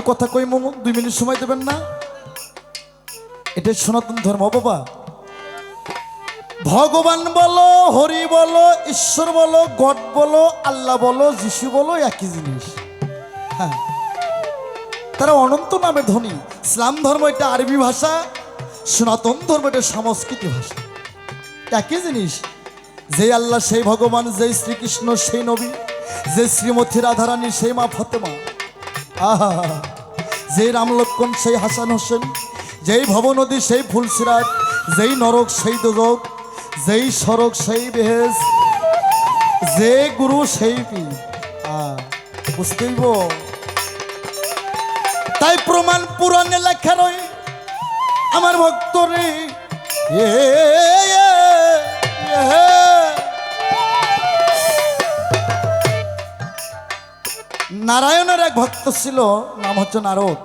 একটু কথা কই মোমো, দুই মিনিট সময় দেবেন না? এটা সনাতন ধর্ম বাবা। ভগবান বলো, হরি বলো, ঈশ্বর বলো, গড বলো, আল্লাহ বলো, যিশু বলো, একই জিনিস। হ্যাঁ। তারা অনন্ত নামে ধনী। ইসলাম ধর্ম এটা আরবি ভাষা, সনাতন ধর্ম এটা সংস্কৃতি ভাষা। একই জিনিস। যে আল্লাহ, সেই ভগবান, যেই শ্রীকৃষ্ণ, সেই নবী, যে শ্রীমতী রাধারানী, সেই মা ফতেমা। আহা। যে রাম লক্ষণ সেই হাসান হোসেন যেই ভবনদী সেই ফুলসিরাত যেই নরক সেই দোজক যেই সড়ক সেই বেহেজ যে গুরু সেই পি আহ, বুঝতেইব তাই প্রমাণ পুরাণে লেখা রই আমার ভক্ত রে নারায়ণের এক ভক্ত ছিল, নাম হচ্ছে নারদ।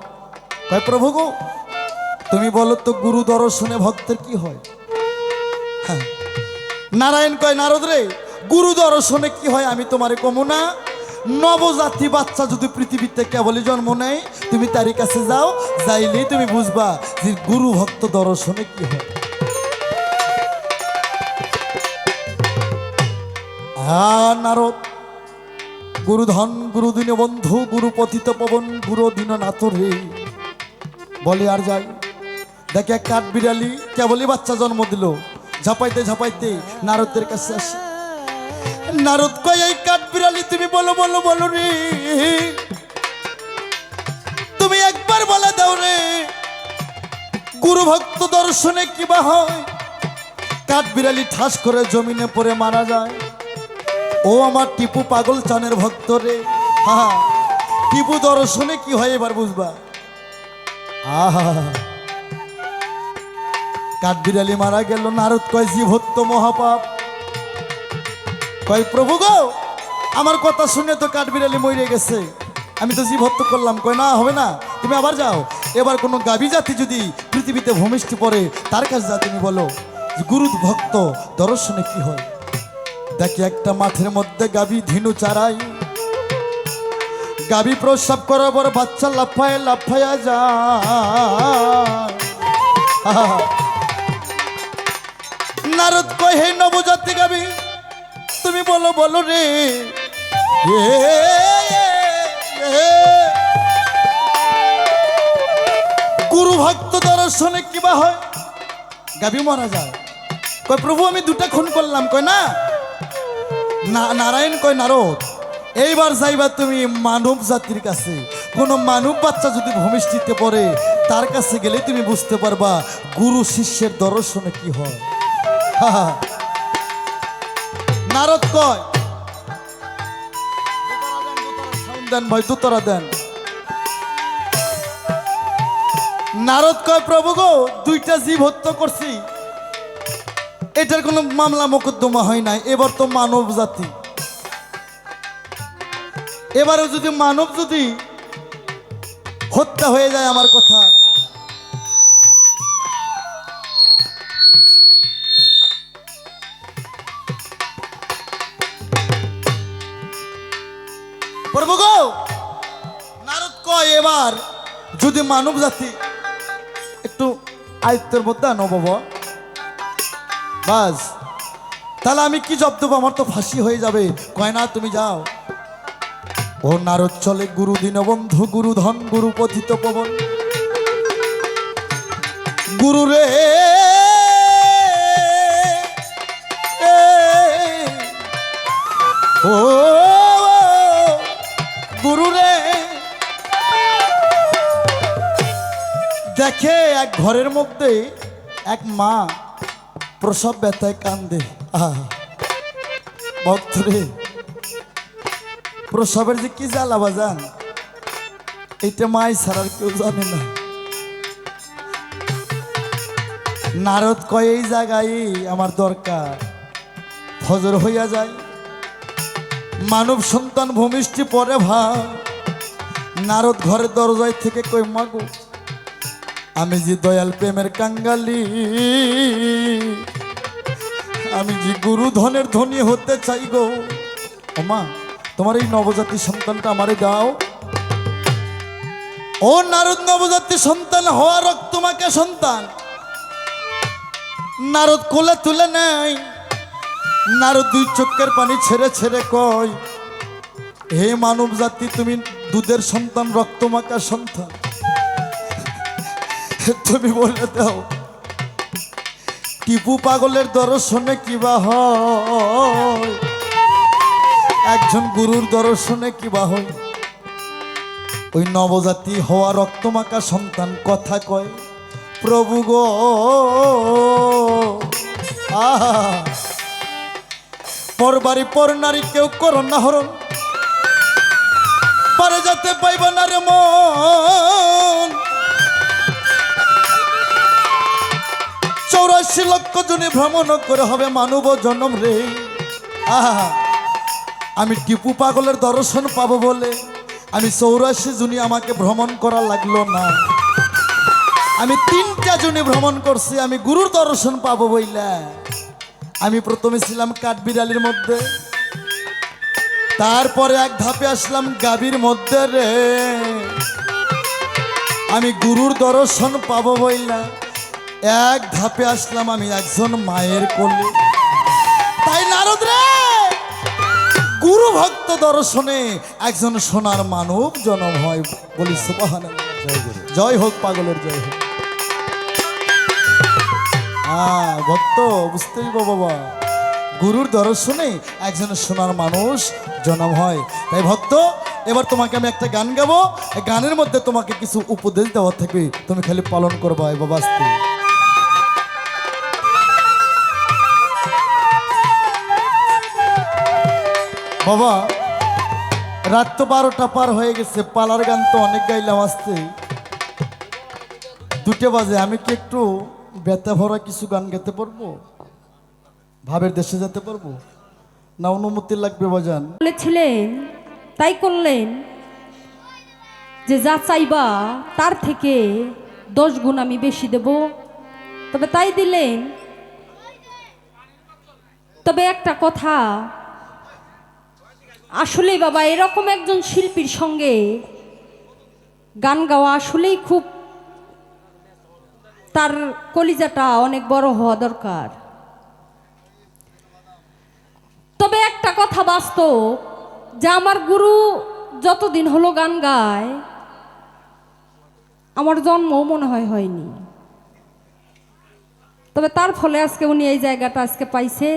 কয় প্রভু গো তুমি বলো তো গুরু দর্শনে ভক্তের কি হয়? হ্যাঁ। নারায়ণ কয়, নারদ রে, গুরু দর্শনে কি হয় আমি তোমারে কমু না? নবজাতি বাচ্চা যদি পৃথিবীতে কেবলই জন্ম নেয়, তুমি তারই কাছে যাও যাইলেই তুমি বুঝবা যে গুরু ভক্ত দর্শনে কি হয়। হ্যাঁ নারদ। গুরুধন, গুরুদিন বন্ধু গুরু পতিত পবন গুরু দিন নাথ রে। বলে আর যাই। দেখে এক কাঠ বিড়ালি কেবলই বাচ্চা জন্ম দিল। ঝাপাইতে ঝাপাইতে নারদের কাছে আসে। নারদ কয়, এই কাঠ বিড়ালি, তুমি বলো বলো বলো রে। তুমি একবার বলে দাও রে। গুরু ভক্ত দর্শনে কিবা হয়? কাঠ বিড়ালি ঠাস করে জমিনে পড়ে মারা যায়। ও আমার টিপু পাগল চানের ভক্ত রে। হা টিপু দর্শনে কি হয় এবার বুঝবা? কাঠবিড়ালি মারা গেল, নারদ কয় হত্য মহাপাপ। কয়, প্রভু গো, আমার কথা শুনে তো কাঠবিড়ালি মরে গেছে। আমি তো জীব হত্য করলাম। কয়, না, হবে না, তুমি আবার যাও। এবার কোনো গাভী জাতি যদি পৃথিবীতে ভূমিষ্ঠি পড়ে, তার কাছে যা তুমি বলো গুরু ভক্ত দর্শনে কি হয়? দেখি একটা মাঠের মধ্যে গাবি ধিনু চারাই। গাবি প্রস্রাব করার বাচ্চা, লাফায়, লাফায়া আহা। নারদ কয়, হে নবজাতি গাবি, তুমি বলো বলো রে। গুরু ভক্ত দর্শনে কিবা হয়? গাভী মারা যায়। কয়, প্রভু, আমি দুটা খুন করলাম। কয়, না নারায়ণ কয়, নারদ, এইবার যাইবা তুমি মানব জাতির কাছে। কোন মানব বাচ্চা যদি ভূমিষ্ঠিতে পড়ে, তার কাছে গেলে তুমি বুঝতে পারবা গুরু শিষ্যের দর্শনে কি হয়। নারদ কয় দেন ভাই দুতরা দেন। নারদ কয়, প্রভু গো, দুইটা জীব হত্যা করছি। এটার কোনো মামলা মোকদ্দমা হয় নাই। এবার তো মানব জাতি। এবারে যদি মানব যদি হত্যা হয়ে যায় আমার কথা নারদ কয় এবার যদি মানব জাতি একটু আয়ত্তের মধ্যে আনো বাবা। বাস। তাহলে আমি কি জব দেবো? আমার তো ফাঁসি হয়ে যাবে। কয় না, তুমি যাও। ও নারদ চলে গুরু দীনবন্ধু গুরু ধন গুরু পথিত পবন। গুরু রে ও, গুরু রে। দেখে এক ঘরের মধ্যে এক মা প্রসব ব্যথায় কান্দে। আহা। ভক্তরে, প্রসবের যে কি জ্বালা বাজান, এটা মাই ছাড়ার কেউ জানে না। নারদ কয়, এই জায়গায় আমার দরকার। ফজর হইয়া যায়। মানব সন্তান ভূমিষ্ঠি পরে ভাই নারদ ঘরের দরজায় থেকে কই মাগো আমি যে দয়াল প্রেমের কাঙ্গালি, আমি যে গুরু ধনের ধনী হতে চাই গো। ওমা তোমার এই নবজাতি সন্তানটা আমারে দাও। ও নারদ, নবজাতি সন্তান, হওয়া রক্তমাকে সন্তান। নারদ কোলে তুলে নেয়। নারদ দুই চোখের পানি ছেড়ে ছেড়ে কয়, হে মানব জাতি তুমি দুধের সন্তান রক্তমাকা সন্তান। তুমি বলে দাও, টিপু পাগলের দর্শনে কিবা হয়? একজন গুরুর দর্শনে কিবা হয়? ওই নবজাতি হওয়া রক্তমাকা সন্তান কথা কয়, প্রভু গো, আহা পরবারি পর নারী কেউ করো না হরণ, পারে যাতে পাইবা না রে মন। চৌরাশি লক্ষ জনে ভ্রমণ করে হবে মানব জন্ম রে। আহা আমি টিপু পাগলের দর্শন পাবো বলে আমি চৌরাশি জুনি আমাকে ভ্রমণ করা লাগল না। আমি তিনটা জুনি ভ্রমণ করছি, আমি গুরুর দর্শন পাবো বইলা। আমি প্রথমে ছিলাম কাঠবিড়ালির মধ্যে, তারপরে এক ধাপে আসলাম গাভীর মধ্যে রে। আমি গুরুর দর্শন পাবো বইলা। এক ধাপে আসলাম আমি একজন মায়ের কোলে। তাই নারদ রে! গুরু ভক্ত দর্শনে একজন সোনার মানব জনম হয় বলি সুবাহান জয় হোক পাগলের জয় হোক। হ্যাঁ ভক্ত বুঝতেই বাবা। গুরুর দর্শনে একজন সোনার মানুষ জন্ম হয়। তাই ভক্ত এবার তোমাকে আমি একটা গান গাবো। এই গানের মধ্যে তোমাকে কিছু উপদেশ দেওয়া থাকবে। তুমি খালি পালন করবা বাবা বাবা, রাত তো বারোটা পার হয়ে গেছে, পালার গান তো অনেক গাইলাম আসতে দুটো বাজে, আমি কি একটু ব্যথা ভরা কিছু গান গাইতে পারব? ভাবের দেশে যেতে পারব? না অনুমতি লাগবে বাজান? বলেছিলেন, তাই করলেন। যে যা চাইবা, তার থেকে দশ গুণ আমি বেশি দেব। তবে তাই দিলেন। তবে একটা কথা আসলেই বাবা, এরকম একজন শিল্পীর সঙ্গে গান গাওয়া আসলেই খুব তার কলিজাটা অনেক বড় হওয়া দরকার। তবে একটা কথা বাস্তব, যে আমার গুরু যতদিন হলো গান গায়, আমার জন্মও মনে হয় হয়নি। তবে তার ফলে আজকে উনি এই জায়গাটা আজকে পাইছে।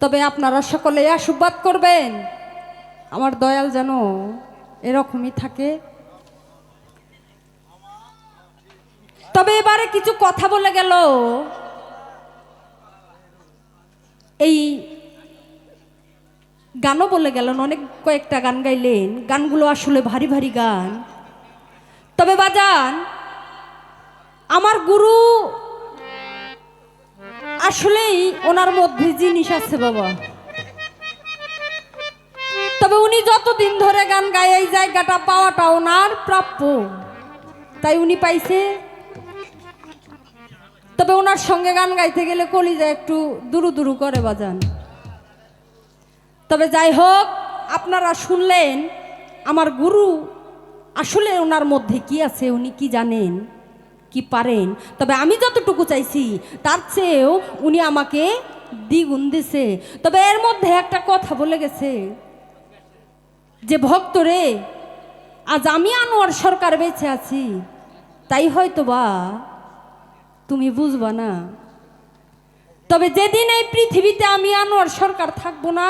তবে আপনারা সকলে আশীর্বাদ করবেন। আমার দয়াল যেন এরকমই থাকে। তবে এবারে কিছু কথা বলে গেল। এই গানও বলে গেলেন, অনেক কয়েকটা গান গাইলেন। গানগুলো আসলে ভারী ভারী গান। তবে বাজান, আমার গুরু আসলেই ওনার মধ্যে জিনিস আছে বাবা। তবে উনি যতদিন ধরে গান গায়, এই জায়গাটা পাওয়াটা ওনার প্রাপ্য। তাই উনি পাইছে। তবে ওনার সঙ্গে গান গাইতে গেলে কলিজা একটু দুরু দুরু করে বাজান। তবে যাই হোক, আপনারা শুনলেন, আমার গুরু আসলে ওনার মধ্যে কি আছে উনি কি জানেন? কি পারেন? তবে আমি যতটুকু চাইছি, তার চেয়েও উনি আমাকে দ্বিগুণ দিছে। তবে এর মধ্যে একটা কথা বলে গেছে, যে ভক্তরে, আজ আমি আনোয়ার সরকার বেঁচে আছি, তাই হয়তো বা তুমি বুঝবা না। তবে যেদিন এই পৃথিবীতে আমি আনোয়ার সরকার থাকব না,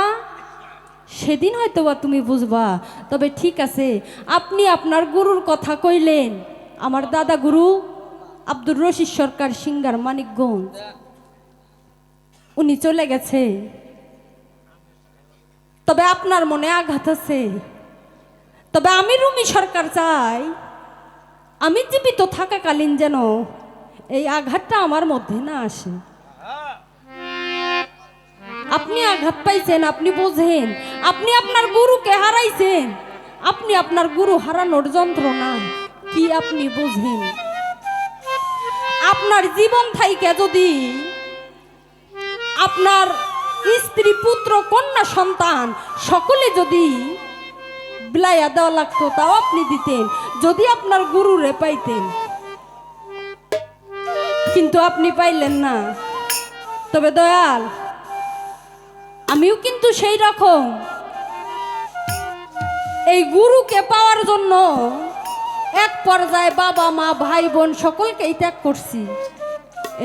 সেদিন হয়তো বা তুমি বুঝবা। তবে ঠিক আছে, আপনি আপনার গুরুর কথা কইলেন, আমার দাদা গুরু আব্দুর রশিদ সরকার সিঙ্গার মানিকগঞ্জ। উনি চলে গেছে। তবে আপনার মনে আঘাত আছে। তবে আমি রুমি সরকার চাই। আমি জীবিত থাকাকালীন যেন এই আঘাতটা আমার মধ্যে না আসে। আপনি আঘাত পাইছেন, আপনি বোঝেন। আপনি আপনার গুরুকে হারাইছেন। আপনি আপনার গুরু হারানোর যন্ত্রণা কি আপনি বোঝেন? আপনার জীবন থাইকে যদি আপনার স্ত্রী, পুত্র, কন্যা, সন্তান সকলে যদি বিলাইয়া দেওয়া লাগতো, তাও আপনি দিতেন, যদি আপনার গুরুরে পাইতেন। কিন্তু আপনি পাইলেন না। তবে দয়াল, আমিও কিন্তু সেই রকম। এই গুরুকে পাওয়ার জন্য এক পর্যায়ে বাবা, মা, ভাই, বোন সকলকেই ত্যাগ করছি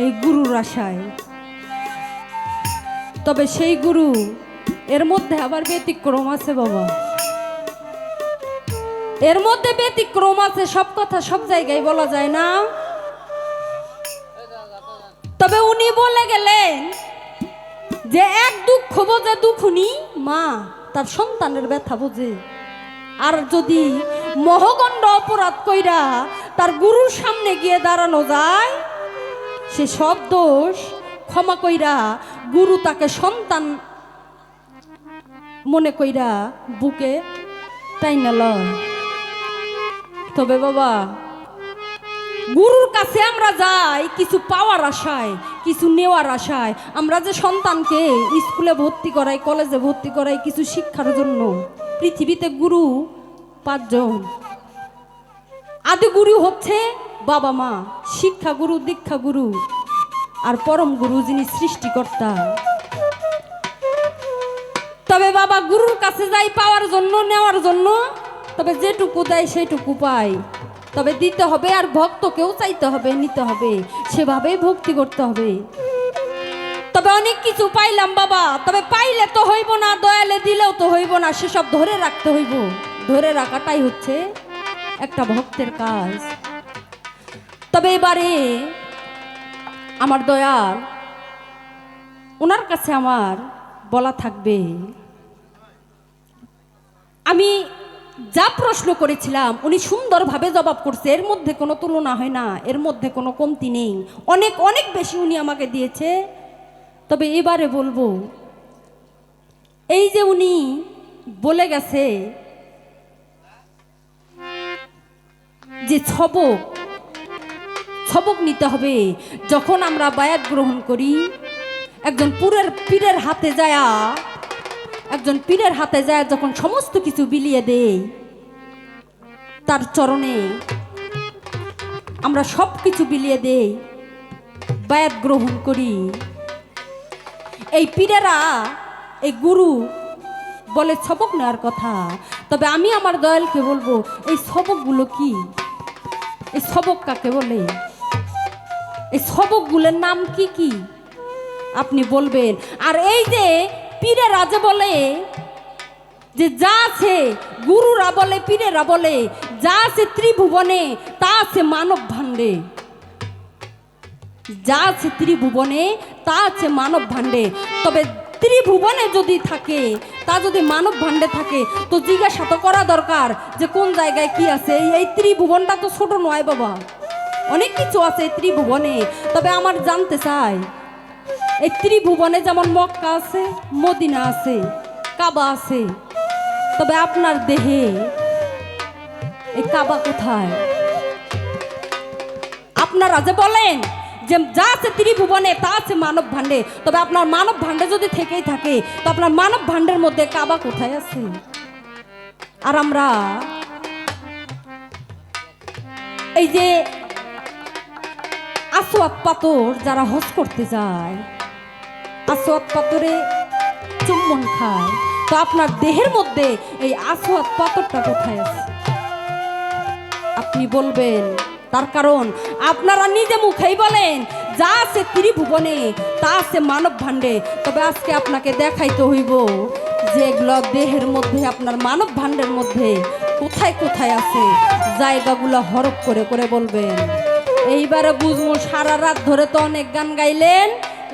এই গুরুর আশায়। তবে সেই গুরু, এর মধ্যে আবার ব্যতিক্রম আছে বাবা। এর মধ্যে ব্যতিক্রম আছে, সব কথা সব জায়গায় বলা যায় না। তবে উনি বলে গেলেন যে, এক দুঃখ বোঝে, দুখুনি মা, তার সন্তানের ব্যথা বোঝে। আর যদি মহগণ্ড অপরাধ কইরা তার গুরুর সামনে গিয়ে দাঁড়ানো যায়, সে সব দোষ ক্ষমা কইরা গুরু তাকে সন্তান মনে কইরা বুকে টাইনা লয়। তবে বাবা, গুরুর কাছে আমরা যাই, কিছু পাওয়ার আশায়, কিছু নেওয়ার আশায়। আমরা যে সন্তানকে স্কুলে ভর্তি করাই, কলেজে ভর্তি করাই কিছু শিক্ষার জন্য, পৃথিবীতে গুরু পাঁচজন। আদি গুরু হচ্ছে বাবা মা, শিক্ষা গুরু, দীক্ষা গুরু, আর পরম গুরু যিনি সৃষ্টিকর্তা। তবে বাবা গুরুর কাছে যাই পাওয়ার জন্য, নেওয়ার জন্য, তবে যেটুকু দেয় সেটুকু পাই তবে দিতে হবে আর ভক্তকেও চাইতে হবে, নিতে হবে, সেভাবেই ভক্তি করতে হবে। তবে অনেক কিছু পাইলাম বাবা, তবে পাইলে তো হইব না, দয়ালে দিলেও তো হইব না, সেসব ধরে রাখতে হইব। ধরে রাখাটাই হচ্ছে একটা ভক্তের কাজ। তবে এবারে আমার দয়াল, ওনার কাছে আমার বলা থাকবে। আমি যা প্রশ্ন করেছিলাম, উনি সুন্দরভাবে জবাব করছে, এর মধ্যে কোনো তুলনা হয় না, এর মধ্যে কোনো কমতি নেই। অনেক অনেক বেশি উনি আমাকে দিয়েছে। তবে এবারে বলব, এই যে উনি বলে গেছে যে ছবক ছবক নিতে হবে। যখন আমরা বায়াত গ্রহণ করি, একজন পুরের পীরের হাতে যায়া, একজন পীরের হাতে যায় যখন সমস্ত কিছু বিলিয়ে দেই, তার চরণে আমরা সব কিছু বিলিয়ে দেই, বায়াত গ্রহণ করি। এই পীরেরা, এই গুরু বলে ছবক নেওয়ার কথা। তবে আমি আমার দয়ালকে বলব, এই ছবকগুলো কি? এই ছবক কাকে বলে? এই ছবকগুলোর নাম কি কি? আপনি বলবেন। আর এই যে পীরেরা যে বলে, যে যা আছে গুরুরা বলে, পীরেরা বলে, যা আছে ত্রিভুবনে, তা আছে মানব ভাণ্ডে। যা আছে ত্রিভুবনে, তা আছে মানব ভাণ্ডে। তবে ত্রিভুবনে যদি থাকে তা যদি মানব ভাণ্ডে থাকে, তো জিজ্ঞাসা তো করা দরকার যে কোন জায়গায় কি আছে। এই- ত্রিভুবনটা তো ছোট নয় বাবা। অনেক কিছু আছে এই ত্রিভুবনে। তবে আমার জানতে চাই, এই ত্রিভুবনে যেমন মক্কা আছে, মদিনা আছে, কাবা আছে, তবে আপনার দেহে এই কাবা কোথায়? আপনারা যে বলেন যে যা আছে ত্রিভুবনে তা আছে মানব ভাণ্ডে। তবে আপনার মানব ভাণ্ডে যদি থেকেই থাকে, তো আপনার মানব ভাণ্ডের মধ্যে কাবা কোথায় আছে? আর আমরা এই যে আসোয়াত পাথর যারা হজ করতে যায় আসোয়াত পাথরে চুম্বন খায়, তো আপনার দেহের মধ্যে এই আসোয়াত পাথরটা কোথায় আছে? আপনি বলবেন তার কারণ আপনারা নিজে মুখেই বলেন, যা আছে ত্রিভুবনে, তা আছে মানব ভাণ্ডে তবে আজকে আপনাকে দেখাইতে হইব যে এগুলো দেহের মধ্যে, আপনার মানব ভাণ্ডের মধ্যে কোথায় কোথায় আছে, জায়গাগুলো হরপ করে করে বলবেন। এইবারে বুঝব সারা রাত ধরে তো অনেক গান গাইলেন,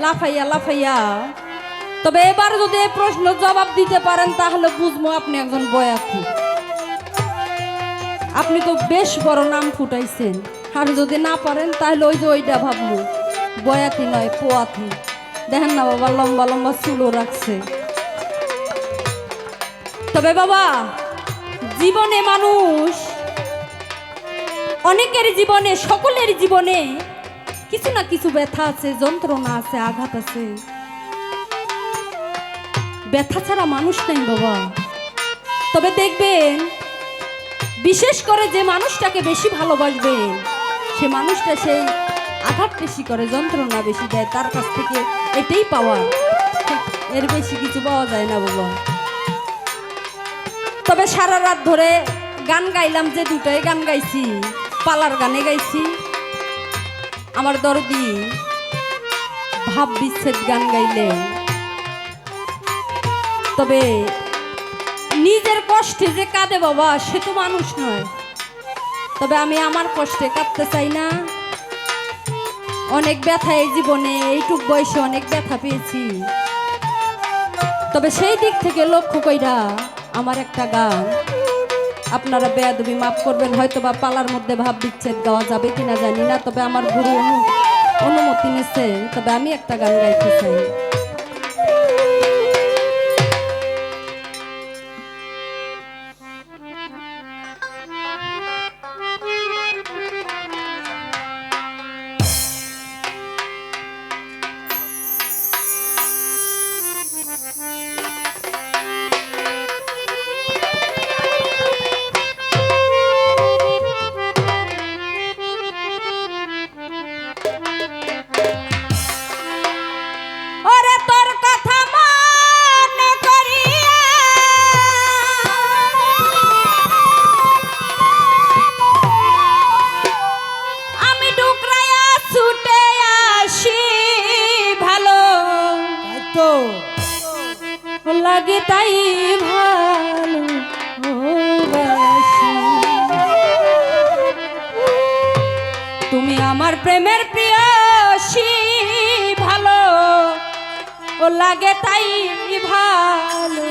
লাফাইয়া লাফাইয়া। তবে এবার যদি এই প্রশ্ন জবাব দিতে পারেন, তাহলে বুঝব আপনি একজন বয়াতি। আপনি তো বেশ বড় নাম ফুটাইছেন। আর যদি না পারেন, তাহলে ওই যে ওইটা ভাববো বয়াতি নয়, পোয়াতি। দেখেন না বাবা, লম্বা লম্বা চুলও রাখছে। তবে বাবা, জীবনে মানুষ, অনেকের জীবনে, সকলের জীবনে কিছু না কিছু ব্যথা আছে, যন্ত্রণা আছে, আঘাত আছে। ব্যথা ছাড়া মানুষ নেই বাবা। তবে দেখবেন বিশেষ করে যে মানুষটাকে বেশি ভালোবাসবে সে মানুষটা সেই আঘাত বেশি করে, যন্ত্রণা বেশি দেয়, তার কাছ থেকে এটাই পাওয়া। এর বেশি কিছু পাওয়া যায় না বাবা। তবে সারা রাত ধরে গান গাইলাম যে দুটোই গান গাইছি, পালার গানে গাইছি। আমার দরদি ভাব বিচ্ছেদ গান গাইলে। তবে নিজের কষ্টে যে কাঁদে বাবা, সে তো মানুষ নয়। তবে আমি আমার কষ্টে কাঁদতে চাই না। অনেক ব্যথা এই জীবনে, এইটুক বয়সে অনেক ব্যথা পেয়েছি। তবে সেই দিক থেকে লক্ষ্য কইরা আমার একটা গান। আপনারা বেয়াদবি মাফ করবেন হয়তো বা পালার মধ্যে ভাব বিচ্ছেদ গাওয়া যাবে কিনা জানি না, তবে আমার গুরু অনু- অনুমতি নিছে। তবে আমি একটা গান গাইতে চাই। প্রেমের প্রিয়সী ভালো ও লাগে তাই ভালো।